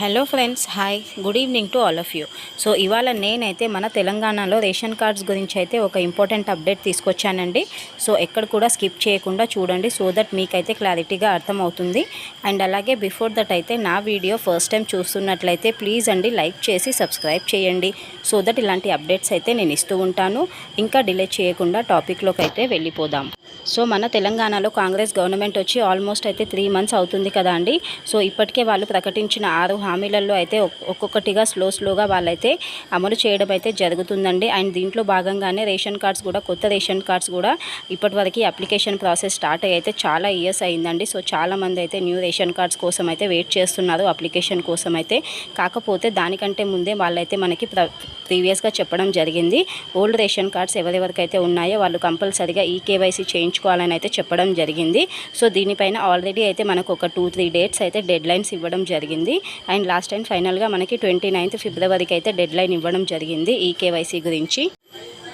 Hello friends hi good evening to all of you so ఇవాళ నేనైతే మన తెలంగాణలో రేషన్ కార్డ్స్ గురించి అయితే ఒక ఇంపార్టెంట్ అప్డేట్ తీసుకొచ్చానండి. సో ఎక్కడ కూడా స్కిప్ చేయకుండా చూడండి సో దట్ మీకైతే క్లారిటీగా అర్థమవుతుంది. అండ్ అలాగే బిఫోర్ దట్ అయితే నా వీడియో ఫస్ట్ టైం చూస్తున్నట్లయితే ప్లీజ్ అండి లైక్ చేసి సబ్స్క్రైబ్ చేయండి. సో దట్ ఇలాంటి అప్డేట్స్ అయితే నేను ఇస్తూ ఉంటాను. ఇంకా డిలే చేయకుండా టాపిక్లోకి అయితే వెళ్ళిపోదాం. సో మన తెలంగాణలో కాంగ్రెస్ గవర్నమెంట్ వచ్చి ఆల్మోస్ట్ అయితే త్రీ మంత్స్ అవుతుంది కదా అండి. సో ఇప్పటికే వాళ్ళు ప్రకటించిన ఆరు హామీలలో అయితే ఒక్కొక్కటిగా స్లో స్లోగా వాళ్ళైతే అమలు చేయడం అయితే జరుగుతుందండి. అండ్ దీంట్లో భాగంగానే రేషన్ కార్డ్స్ కూడా కొత్త రేషన్ కార్డ్స్ కూడా ఇప్పటివరకు అప్లికేషన్ ప్రాసెస్ స్టార్ట్ అయితే చాలా ఇయర్స్ అయిందండి. సో చాలా మంది అయితే న్యూ రేషన్ కార్డ్స్ కోసం అయితే వెయిట్ చేస్తున్నారు అప్లికేషన్ కోసం అయితే. కాకపోతే దానికంటే ముందే వాళ్ళైతే మనకి ప్ర ప్రీవియస్గా చెప్పడం జరిగింది. ఓల్డ్ రేషన్ కార్డ్స్ ఎవరెవరికైతే ఉన్నాయో వాళ్ళు కంపల్సరిగా ఈ కేవైసీ చేయించుకోవాలని అయితే చెప్పడం జరిగింది. సో దీనిపైన ఆల్రెడీ అయితే మనకు ఒక టూ త్రీ డేట్స్ అయితే డెడ్ లైన్స్ ఇవ్వడం జరిగింది. అండ్ లాస్ట్ టైం ఫైనల్గా మనకి ట్వంటీ నైన్త్ ఫిబ్రవరికి అయితే డెడ్ లైన్ ఇవ్వడం జరిగింది ఈ కేవైసీ గురించి.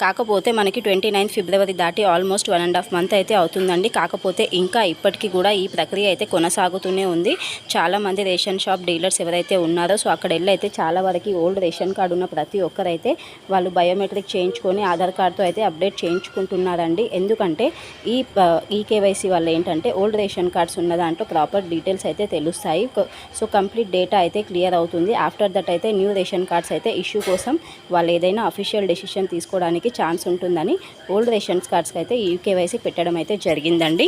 కాకపోతే మనకి ట్వంటీ నైన్త్ ఫిబ్రవరి దాటి almost one and half month అయితే అవుతుందండి. కాకపోతే ఇంకా ఇప్పటికీ కూడా ఈ ప్రక్రియ అయితే కొనసాగుతూనే ఉంది. చాలామంది రేషన్ షాప్ డీలర్స్ ఎవరైతే ఉన్నారో సో అక్కడ వెళ్ళి అయితే చాలా వరకు ఓల్డ్ రేషన్ కార్డు ఉన్న ప్రతి ఒక్కరైతే వాళ్ళు బయోమెట్రిక్ చేయించుకొని ఆధార్ కార్డుతో అయితే అప్డేట్ చేయించుకుంటున్నారండి. ఎందుకంటే ఈ ఈ కేవైసీ వల్ల ఏంటంటే ఓల్డ్ రేషన్ కార్డ్స్ ఉన్న దాంట్లో ప్రాపర్ డీటెయిల్స్ అయితే తెలుస్తాయి. సో కంప్లీట్ డేటా అయితే క్లియర్ అవుతుంది. ఆఫ్టర్ దట్ అయితే న్యూ రేషన్ కార్డ్స్ అయితే ఇష్యూ కోసం వాళ్ళు ఏదైనా అఫీషియల్ డెసిషన్ తీసుకోవడానికి ఛాన్స్ ఉంటుందని ఓల్డ్ రేషన్స్ కార్డ్స్కి అయితే ఈ కేవైసీ పెట్టడం అయితే జరిగిందండి.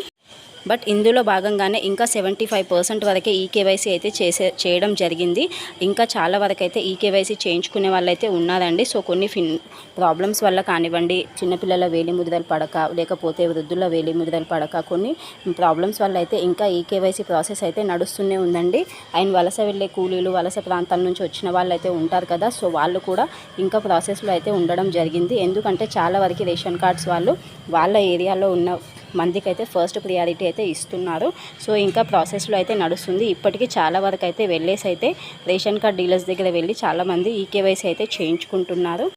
బట్ ఇందులో భాగంగానే ఇంకా సెవెంటీ ఫైవ్ పర్సెంట్ వరకే ఈ కేవైసీ అయితే చేసే చేయడం జరిగింది. ఇంకా చాలా వరకు అయితే ఈ కేవైసీ చేయించుకునే వాళ్ళు అయితే ఉన్నారండి. సో కొన్ని ఫిన్ ప్రాబ్లమ్స్ వల్ల కానివ్వండి చిన్నపిల్లల వేలి ముద్రలు పడక లేకపోతే వృద్ధుల వేలి ముద్రలు పడక కొన్ని ప్రాబ్లమ్స్ వల్ల అయితే ఇంకా ఈ కేవైసీ ప్రాసెస్ అయితే నడుస్తూనే ఉందండి. అండ్ వలస వెళ్ళే కూలీలు వలస ప్రాంతాల నుంచి వచ్చిన వాళ్ళు అయితే ఉంటారు కదా సో వాళ్ళు కూడా ఇంకా ప్రాసెస్లో అయితే ఉండడం జరిగింది. ఎందుకంటే చాలా వరకు రేషన్ కార్డ్స్ వాళ్ళు వాళ్ళ ఏరియాలో ఉన్న మందికి అయితే ఫస్ట్ ప్రియారిటీ అయితే ఇస్తున్నారు. సో ఇంకా ప్రాసెస్లో అయితే నడుస్తుంది. ఇప్పటికీ చాలా వరకు అయితే వెళ్ళేసి అయితే రేషన్ కార్డ్ డీలర్స్ దగ్గర వెళ్ళి చాలామంది ఈ కేవైసీ అయితే చేయించుకుంటున్నారు.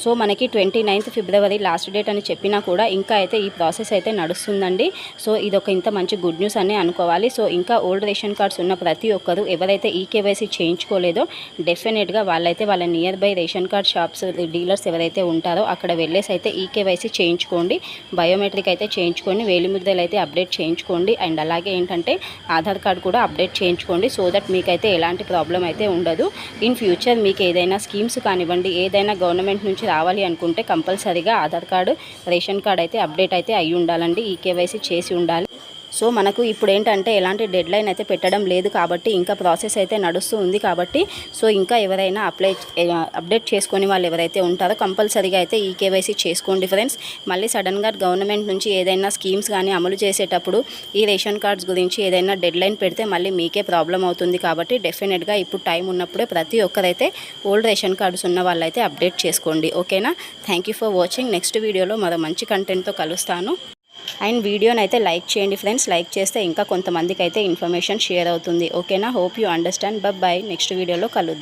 సో మనకి ట్వంటీ నైన్త్ ఫిబ్రవరి లాస్ట్ డేట్ అని చెప్పినా కూడా ఇంకా అయితే ఈ ప్రాసెస్ అయితే నడుస్తుందండి. సో ఇది ఒక ఇంత మంచి గుడ్ న్యూస్ అని అనుకోవాలి. సో ఇంకా ఓల్డ్ రేషన్ కార్డ్స్ ఉన్న ప్రతి ఒక్కరు ఎవరైతే ఈ కేవైసీ చేయించుకోలేదో డెఫినెట్గా వాళ్ళైతే వాళ్ళ nearby ration card shops dealers ఎవరైతే ఉంటారో అక్కడ వెళ్ళేసి అయితే ఈ కేవైసీ చేయించుకోండి. బయోమెట్రిక్ అయితే చేయించుకోండి. వేలిముద్రలు అయితే అప్డేట్ చేయించుకోండి. అండ్ అలాగే ఏంటంటే ఆధార్ కార్డ్ కూడా అప్డేట్ చేయించుకోండి. సో దట్ మీకైతే ఎలాంటి ప్రాబ్లం అయితే ఉండదు. ఇన్ ఫ్యూచర్ మీకు ఏదైనా స్కీమ్స్ కానివ్వండి ఏదైనా గవర్నమెంట్ నుంచి రావాలి అనుకుంటే కంపల్సరీగా ఆధార్ కార్డు రేషన్ కార్డ్ అయితే అప్డేట్ అయితే అయి ఉండాలండి. ఈ కేవైసీ చేసి ఉండాలి. సో మనకు ఇప్పుడు ఏంటంటే ఎలాంటి డెడ్ లైన్ అయితే పెట్టడం లేదు కాబట్టి ఇంకా ప్రాసెస్ అయితే నడుస్తూ ఉంది కాబట్టి సో ఇంకా ఎవరైనా అప్లై అప్డేట్ చేసుకుని వాళ్ళు ఎవరైతే ఉంటారో కంపల్సరీగా అయితే ఈ కేవైసీ చేసుకోండి ఫ్రెండ్స్. మళ్ళీ సడన్గా గవర్నమెంట్ నుంచి ఏదైనా స్కీమ్స్ కానీ అమలు చేసేటప్పుడు ఈ రేషన్ కార్డ్స్ గురించి ఏదైనా డెడ్ లైన్ పెడితే మళ్ళీ మీకే ప్రాబ్లం అవుతుంది కాబట్టి డెఫినెట్గా ఇప్పుడు టైం ఉన్నప్పుడే ప్రతి ఒక్కరైతే ఓల్డ్ రేషన్ కార్డ్స్ ఉన్న వాళ్ళైతే అప్డేట్ చేసుకోండి. ఓకేనా? Thank you for watching. Next వీడియోలో మరో మంచి కంటెంట్తో కలుస్తాను. అండ్ వీడియోని అయితే లైక్ చేయండి ఫ్రెండ్స్. లైక్ చేస్తే ఇంకా కొంతమందికి అయితే ఇన్ఫర్మేషన్ షేర్ అవుతుంది. ఓకేనా? Hope you understand. Bye. Next వీడియోలో కలుద్దాం.